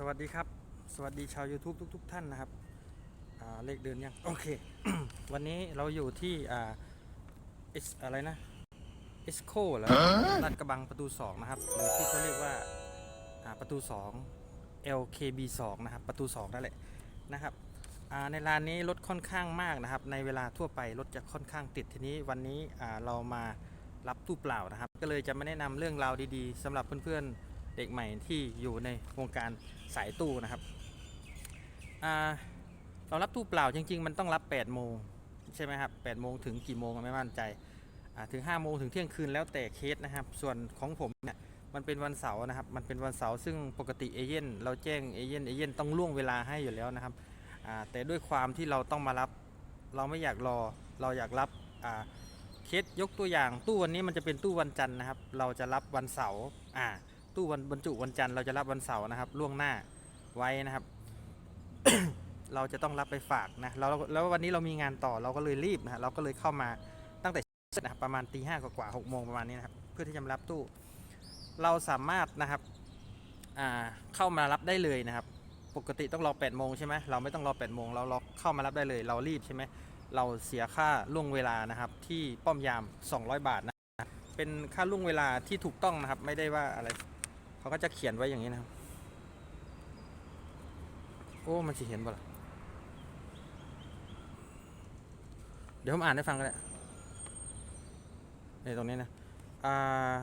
สวัสดีครับ สวัสดีชาว YouTube ทุก ๆ ท่านนะครับอ่าเลขเดินยัง โอเค วันนี้เราอยู่ที่อ่า S อะไรนะ e s c o แล้วลาดกระบังประตู 2 นะครับ หรือที่เขาเรียกว่าอ่าประตู 2 LKB 2 นะครับ ประตู 2 นั่นแหละนะครับอ่าในร้านนี้รถค่อนข้างมากนะครับ ในเวลาทั่วไปรถจะค่อนข้างติดทีนี้วันนี้อ่าเรามารับตู้เปล่านะครับ ก็เลยจะมาแนะนำเรื่องราวดีๆสำหรับเพื่อนๆ เด็กใหม่ที่อยู่ในวงการสายตู้นะครับเรารับตู้เปล่าจริง ๆ มันต้องรับ8โมงใช่ไหมครับ8โมงถึงกี่โมงไม่มั่นใจถึง5โมงถึงเที่ยงคืนแล้วแต่เคสนะครับ ส่วนของผมเนี่ยมันเป็นวันเสาร์นะครับ มันเป็นวันเสาร์ซึ่งปกติเอเย่นเราแจ้งเอเย่นเอเย่นต้องล่วงเวลาให้อยู่แล้วนะครับแต่ด้วยความที่เราต้องมารับเราไม่อยากรอเราอยากรับเคสยกตัวอย่างตู้วันนี้มันจะเป็นตู้วันจันทร์นะครับ เราจะรับวันเสาร์อ่า ตู้วันบรรจุวันจันทร์เราจะรับวันเสาร์นะครับ ล่วงหน้าไว้นะครับ เราจะต้องรับไปฝากนะแล้วแล้ววันนี้เรามีงานต่อเราก็เลยรีบนะเราก็เลยเข้ามาตั้งแต่นะครับประมาณตีห้ากว่าหกโมงประมาณนี้นะครับ เพื่อที่จะรับตู้ เราสามารถนะครับเข้ามารับได้เลยนะครับ ปกติต้องรอ8โมงใช่ไหมเราไม่ต้องรอ8โมงเราเราเข้ามารับได้เลย เรารีบใช่ไหมเราเสียค่าล่วงเวลานะครับ ที่ป้อมยาม 200 บาทนะเป็นค่าล่วงเวลาที่ถูกต้องนะครับ ไม่ได้ว่าอะไร เขาก็จะเขียนไว้อย่างนี้นะครับ โอ้ มันสิเห็นบ่ล่ะ เดี๋ยวผมอ่านให้ฟังก็ได้นี่ตรงนี้นะอ่า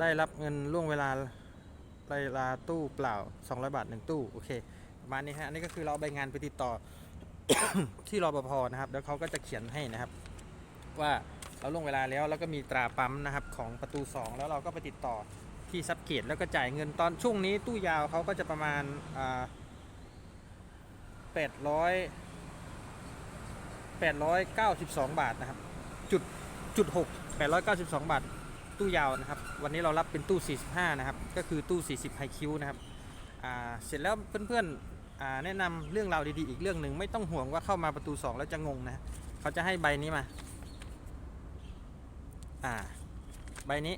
ได้รับเงินล่วงเวลาเวลาตู้เปล่า 200 บาทหนึ่งตู้ โอเค ประมาณนี้ฮะ อันนี้ก็คือเราเอาใบงานไปติดต่อ ที่รปภนะครับ แล้วเขาก็จะเขียนให้นะครับ ว่าเราล่วงเวลาแล้ว แล้วก็มีตราปั๊มนะครับ ของประตู 2 แล้วเราก็ไปติดต่อ ที่ซับเกตแล้วก็จ่ายเงินตอนช่วงนี้ตู้ยาวเขาก็จะประมาณแปดร้อยแปดร้อยเก้าสิบสองบาทนะครับจุดจุดหกแปดร้อยเก้าสิบสองบาทตู้ยาวนะครับ วันนี้เรารับเป็นตู้45นะครับ ก็คือตู้40ไฮคิวนะครับเสร็จแล้วเพื่อนๆแนะนำเรื่องราวดีๆอีกเรื่องหนึ่งไม่ต้องห่วงว่าเข้ามาประตู2แล้วจะงงนะเขาจะให้ใบนี้มาอ่าใบนี้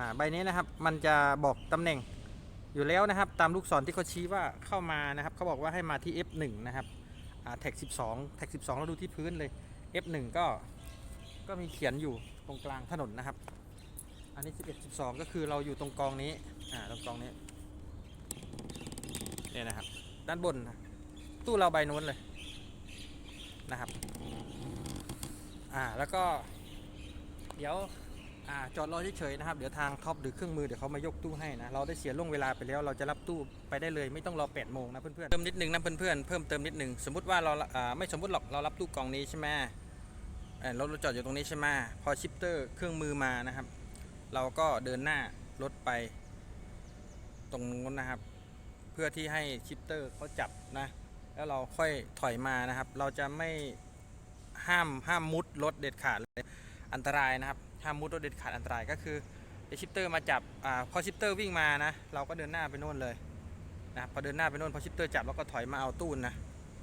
อ่าใบนี้นะครับมันจะบอกตำแหน่งอยู่แล้วนะครับ ตามลูกศรที่เขาชี้ว่าเข้ามานะครับเขาบอกว่าให้มาที่ F1 นะครับอ่าแท็ก 12 แท็ก 12 เราดูที่พื้นเลย F1 ก็ก็มีเขียนอยู่ตรงกลางถนนนะครับ อันนี้ 11 12 ก็คือเราอยู่ตรงกองนี้อ่าตรงกองนี้เนี่ยนะครับ ด้านบนตู้เราใบนู้นเลยนะครับอ่าแล้วก็เดี๋ยว อ่าจอดรอเฉยๆนะครับ เดี๋ยวทางท็อปหรือเครื่องมือเดี๋ยวเขามายกตู้ให้นะ เราได้เสียล่วงเวลาไปแล้ว เราจะรับตู้ไปได้เลย ไม่ต้องรอ8โมงนะเพื่อนๆ เติมนิดนึงนะเพื่อนๆ เพิ่มเติมนิดนึง สมมติว่าเราอ่าไม่สมมติหรอก เรารับตู้กล่องนี้ใช่ไหมเออรถเราจอดอยู่ตรงนี้ใช่ไหมพอชิปเตอร์เครื่องมือมานะครับ เราก็เดินหน้ารถไป ตรงนู้นนะครับ เพื่อที่ให้ชิปเตอร์เขาจับนะ แล้วเราค่อยถอยมานะครับ เราจะไม่ห้ามห้ามมุดรถเด็ดขาดเลย อันตรายนะครับ ห้ามมุดรถเด็ดขาดอันตรายก็คือเดี๋ยวชิปเตอร์มาจับอ่าพอชิปเตอร์วิ่งมานะ เราก็เดินหน้าไปโน่นเลยนะพอเดินหน้าไปโน่นพอชิปเตอร์จับเราก็ถอยมาเอาตู้นนะ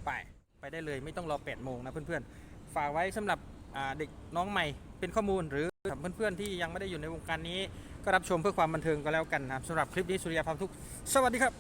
ไปไปได้เลยไม่ต้องรอ8โมงนะเพื่อนๆฝากไว้สำหรับอ่าเด็กน้องใหม่เป็นข้อมูลหรือเพื่อนๆที่ยังไม่ได้อยู่ในวงการนี้ ก็รับชมเพื่อความบันเทิงก็แล้วกันนะสำหรับคลิปนี้สุริยาพามทุกข์สวัสดีครับ